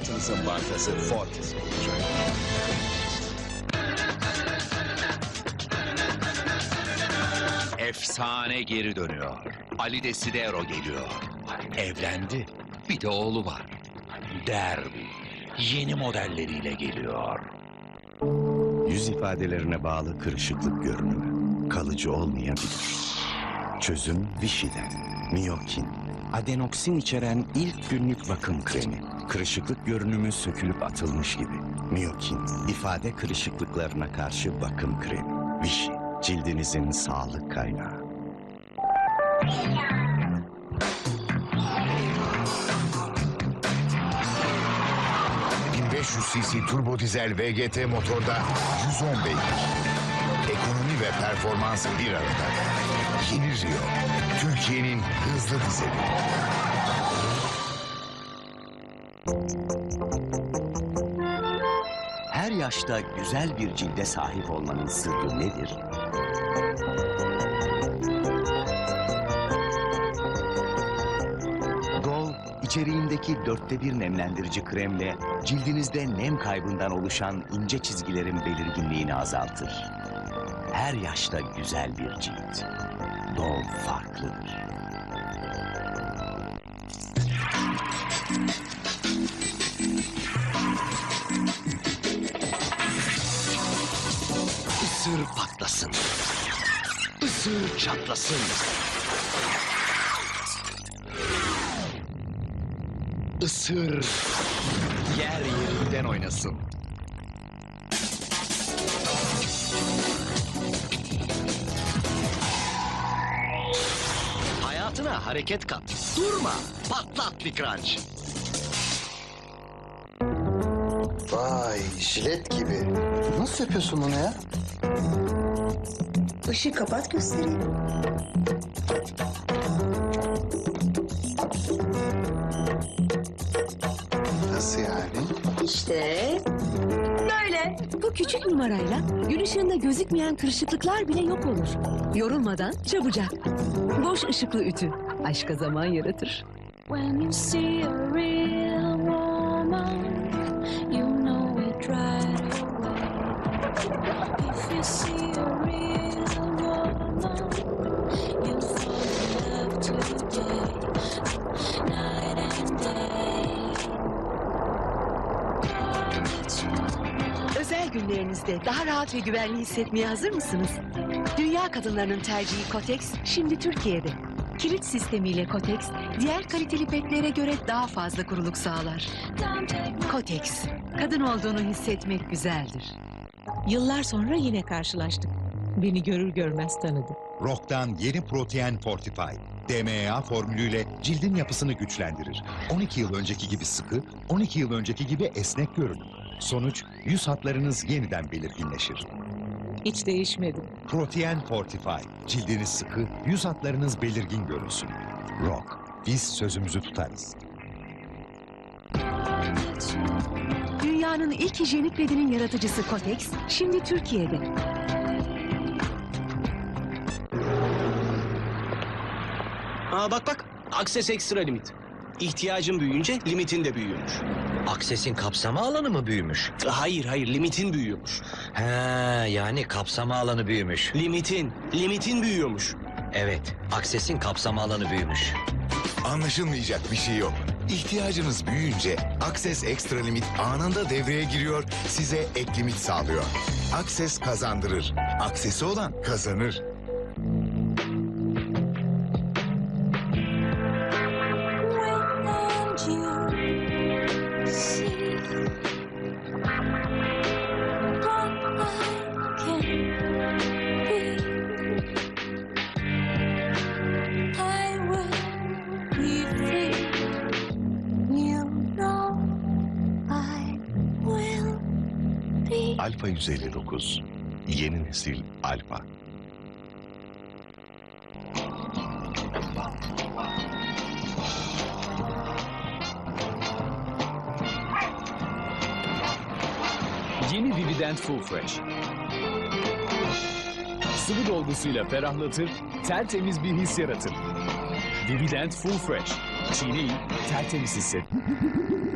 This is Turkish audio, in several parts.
hayatınızın bankası Fortis olacak. Efsane geri dönüyor. Ali Desidero geliyor. Evlendi. Bir de oğlu var. Derby. Yeni modelleriyle geliyor. Yüz ifadelerine bağlı kırışıklık görünümü kalıcı olmayabilir. Çözüm Vichy'den. Miyokin. Adenoksin içeren ilk günlük bakım kremi. Kırışıklık görünümü sökülüp atılmış gibi. Miyokin. ifade kırışıklıklarına karşı bakım kremi. Vichy. Cildinizin sağlık kaynağı. cc turbo dizel VGT motorda 110 beygir. Ekonomi ve performans bir arada. Yeni Rio, Türkiye'nin hızlı dizeli. Yaşta güzel bir cilde sahip olmanın sırrı nedir? Gol, içeriğindeki dörtte bir nemlendirici kremle cildinizde nem kaybından oluşan ince çizgilerin belirginliğini azaltır. Her yaşta güzel bir cilt. Dol farklıdır. Patlasın. Isır çatlasın. Isır. Yer yerinden oynasın. Hayatına hareket kat. Durma. Patlat bir crunch. Vay jilet gibi. Nasıl yapıyorsun bunu ya? Işığı kapat göstereyim. Nasıl yani? İşte böyle. Bu küçük numarayla gün ışığında gözükmeyen kırışıklıklar bile yok olur. Yorulmadan çabucak. Boş ışıklı ütü. Aşka zaman yaratır. When you see a real Özel günlerinizde daha rahat ve güvenli hissetmeye hazır mısınız? Dünya kadınlarının tercihi Kotex şimdi Türkiye'de. Kilit sistemiyle Kotex, diğer kaliteli petlere göre daha fazla kuruluk sağlar. Kotex, kadın olduğunu hissetmek güzeldir. Yıllar sonra yine karşılaştık. Beni görür görmez tanıdı. Rock'tan yeni protein Fortify. DMA formülüyle cildin yapısını güçlendirir. 12 yıl önceki gibi sıkı, 12 yıl önceki gibi esnek görünür. Sonuç, yüz hatlarınız yeniden belirginleşir. Hiç değişmedim. Protein Fortify. Cildiniz sıkı, yüz hatlarınız belirgin görünsün. Rock. Biz sözümüzü tutarız. Dünyanın ilk hijyenik pedinin yaratıcısı Kotex, şimdi Türkiye'de. Aa bak bak. Access Extra Limit. İhtiyacın büyüyünce limitin de büyüyormuş. Aksesin kapsama alanı mı büyümüş? Hayır hayır limitin büyüyormuş. He, yani kapsama alanı büyümüş. Limitin, limitin büyüyormuş. Evet, aksesin kapsama alanı büyümüş. Anlaşılmayacak bir şey yok. İhtiyacınız büyüyünce Access Extra Limit anında devreye giriyor, size ek limit sağlıyor. Access kazandırır. Aksesi olan kazanır. Alfa 159. Yeni nesil Alfa. Yeni Vividend Full Fresh. Sıvı dolgusuyla ferahlatır, tertemiz bir his yaratır. Vividend Full Fresh. Çiğneyin, tertemiz hissedin.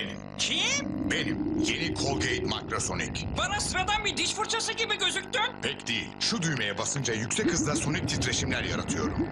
Benim. Kim? Benim. Yeni Colgate Microsonic. Bana sıradan bir diş fırçası gibi gözüktün. Pek değil. Şu düğmeye basınca yüksek hızda sonik titreşimler yaratıyorum.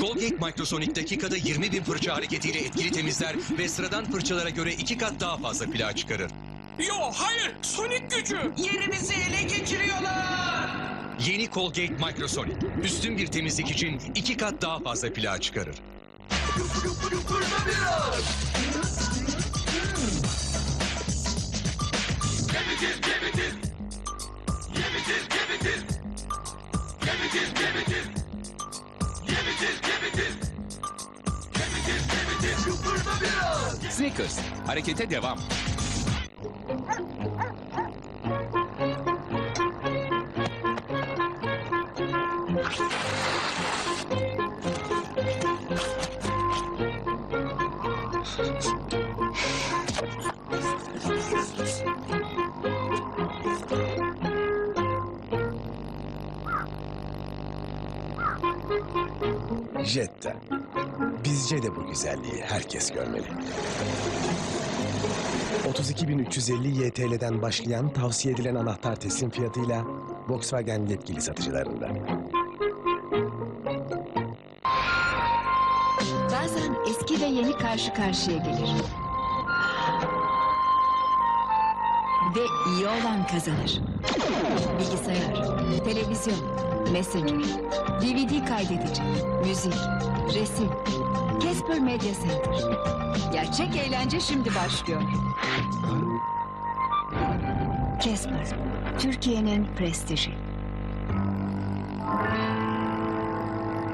Colgate Microsonic dakikada 20 bin fırça hareketiyle etkili temizler ve sıradan fırçalara göre iki kat daha fazla plağı çıkarır. Yo hayır Sonic gücü. Yerimizi ele geçiriyorlar. Yeni Colgate Microsonic, üstün bir temizlik için iki kat daha fazla plağı çıkarır. Snickers, harekete devam. Jetta. Bizce de bu güzelliği herkes görmeli. 32.350 YTL'den başlayan tavsiye edilen anahtar teslim fiyatıyla Volkswagen yetkili satıcılarında. Bazen eski ve yeni karşı karşıya gelir. Ve iyi olan kazanır. Bilgisayar, televizyon, messenger, DVD kaydedici, müzik, resim, Casper Media Center. Gerçek eğlence şimdi başlıyor. Casper, Türkiye'nin prestiji.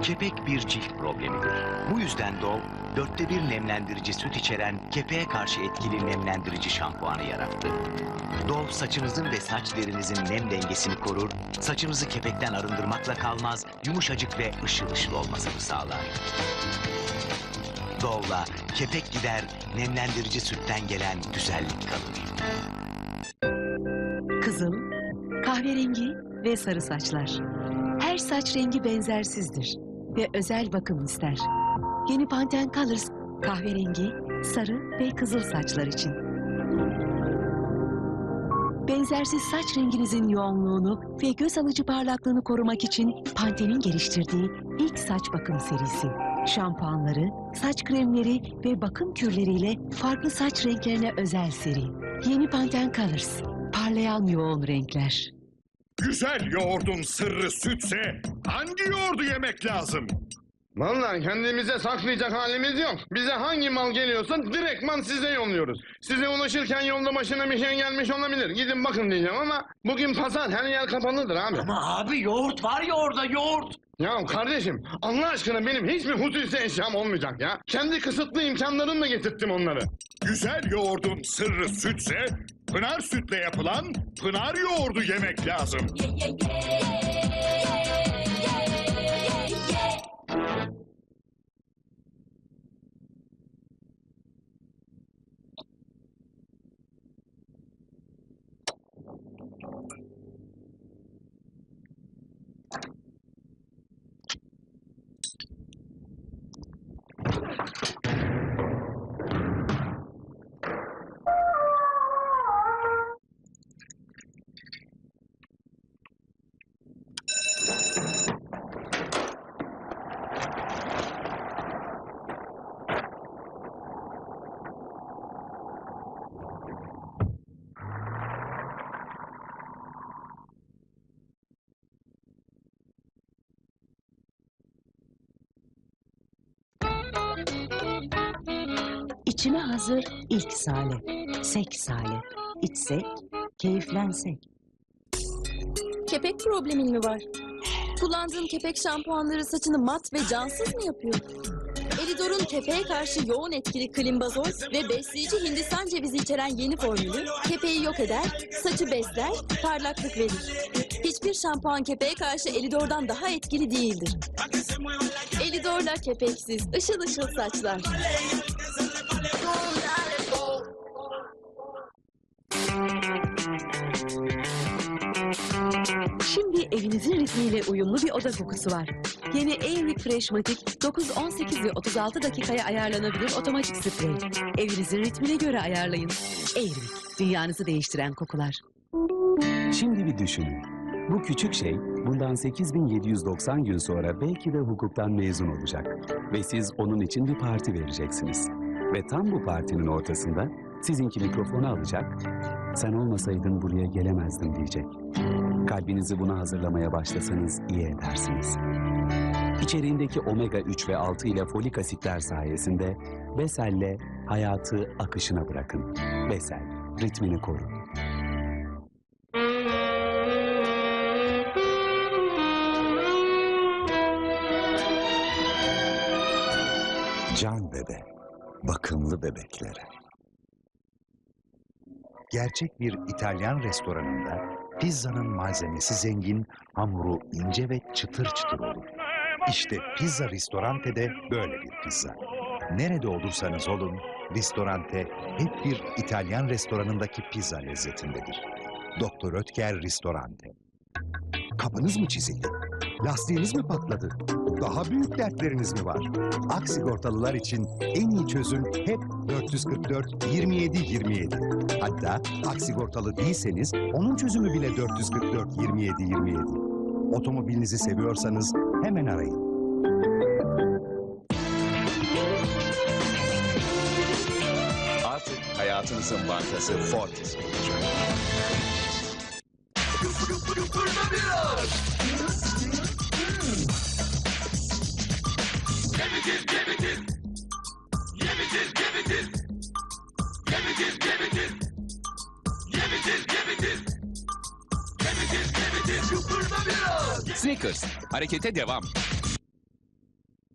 Kepek bir cilt problemidir. Bu yüzden Dove, dörtte bir nemlendirici süt içeren kepeğe karşı etkili nemlendirici şampuanı yarattı. Dove saçınızın ve saç derinizin nem dengesini korur, saçınızı kepekten arındırmakla kalmaz, yumuşacık ve ışıl ışıl olmasını sağlar. Dove'la kepek gider, nemlendirici sütten gelen güzellik kalır. Kızıl, kahverengi ve sarı saçlar. Her saç rengi benzersizdir ve özel bakım ister. Yeni Pantene Colors kahverengi, sarı ve kızıl saçlar için. Benzersiz saç renginizin yoğunluğunu ve göz alıcı parlaklığını korumak için Pantene'in geliştirdiği ilk saç bakım serisi. Şampuanları, saç kremleri ve bakım kürleriyle farklı saç renklerine özel seri. Yeni Pantene Colors. Parlayan yoğun renkler. Güzel yoğurdun sırrı sütse hangi yoğurdu yemek lazım? Vallahi kendimize saklayacak halimiz yok. Bize hangi mal geliyorsa direktman size yolluyoruz. Size ulaşırken yolda başına bir şey gelmiş olabilir. Gidin bakın diyeceğim ama bugün pazar her yer kapalıdır abi. Ama abi yoğurt var ya orada yoğurt. Ya kardeşim Allah aşkına benim hiçbir hususi eşyam olmayacak ya. Kendi kısıtlı imkanlarımla getirttim onları. Güzel yoğurdun sırrı sütse Pınar sütle yapılan Pınar yoğurdu yemek lazım. İçime hazır ilk sale, sek sale. İçsek, keyiflensek. Kepek problemin mi var? Kullandığın kepek şampuanları saçını mat ve cansız mı yapıyor? Elidor'un kepeğe karşı yoğun etkili klimbazoz ve besleyici Hindistan cevizi içeren yeni formülü kepeği yok eder, saçı besler, parlaklık verir. Hiçbir şampuan kepeğe karşı Elidor'dan daha etkili değildir. Elidor'la kepeksiz, ışıl ışıl saçlar. Şimdi evinizin ritmiyle uyumlu bir oda kokusu var. Yeni Airwick Freshmatic 9, 18 ve 36 dakikaya ayarlanabilir otomatik sprey. Evinizin ritmine göre ayarlayın. Airwick, dünyanızı değiştiren kokular. Şimdi bir düşünün. Bu küçük şey bundan 8790 gün sonra belki de hukuktan mezun olacak. Ve siz onun için bir parti vereceksiniz. Ve tam bu partinin ortasında sizinki mikrofonu alacak. Sen olmasaydın buraya gelemezdim diyecek. Kalbinizi buna hazırlamaya başlasanız iyi edersiniz. İçeriğindeki omega 3 ve 6 ile folik asitler sayesinde Besel'le hayatı akışına bırakın. Besel, ritmini koru. Can bebe, bakımlı bebeklere. Gerçek bir İtalyan restoranında pizzanın malzemesi zengin, hamuru ince ve çıtır çıtır olur. İşte Pizza Ristorante de böyle bir pizza. Nerede olursanız olun, Ristorante hep bir İtalyan restoranındaki pizza lezzetindedir. Doktor Ötker Ristorante. Kapınız mı çizildi? Lastiğiniz mi patladı? Daha büyük dertleriniz mi var? Ak için en iyi çözüm hep 444 27 27. Hatta ak değilseniz onun çözümü bile 444 27 27. Otomobilinizi seviyorsanız hemen arayın. Artık hayatınızın bankası Fortis olacak. Harekete devam.